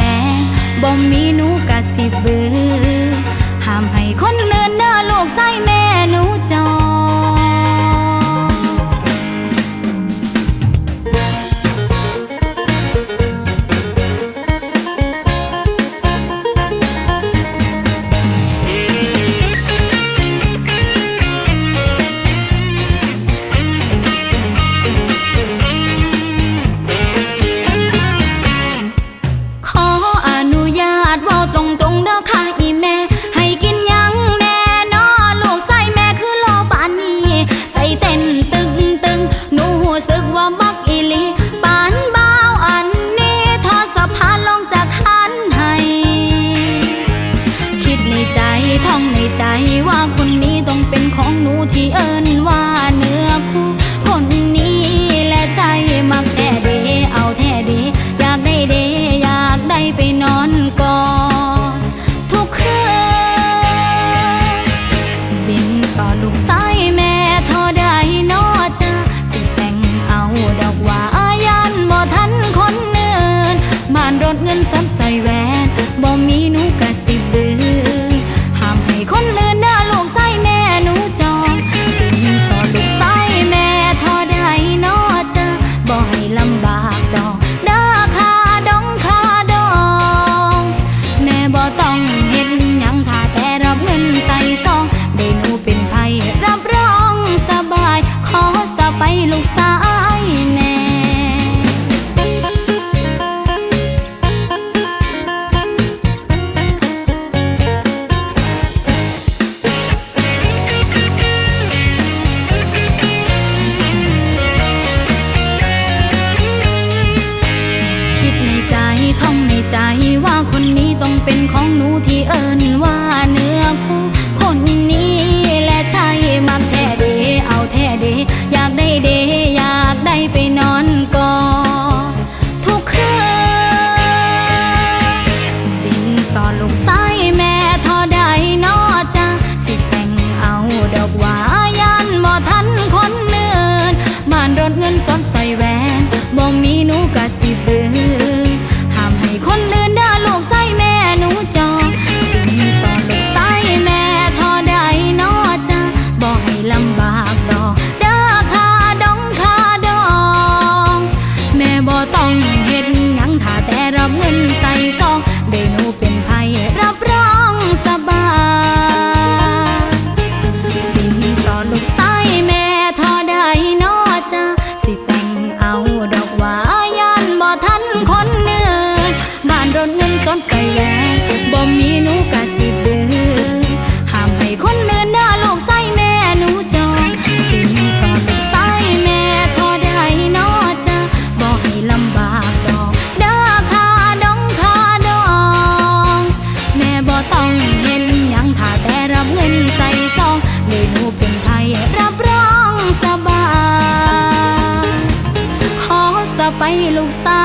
แหวนบ่มีหนูกะสิเบือห้ามให้คนเนินเน้อลูกใส่แม่หนูจอ สึกว่ามักอีลีปานบ้าวอันนี้ทอดสะพานลงจากหันให้ คิดในใจท่องในใจว่าคนนี้ต้องเป็นของหนูที่เอิ้นว่า ลำบากดองเด้อค่าดองคาดอง แม่บ่ต้องเห็นหยังถ้าแต่รับเงินใส่ ท่องในใจว่าคนนี้ต้องเป็นของหนูที่เอิญว่าเนื้อคู่คนนี้แหละใช่มักแท้เดเอาแท้เดอยากได้เดอยากได้ไปนอนกอดทุกคืนสินสอดลูกสายแม่ท่าใดนอจะสิแต่งเอาดอกวายันบ่ทันคนเนินบ้านรถเงินสดใส่แหวนบ่มีหนูกะสิเบือ ใส่ซองได้หนูเป็นไพ่รับรองสบายสินสอดลูกสายแม่ทอได้นอจ้าสิแต่งเอาดอกวายันบ่ทันคนเนินบ้านรถเงินสดใส่แหวนบ่มีหนูกะสิ ให้ลูกสา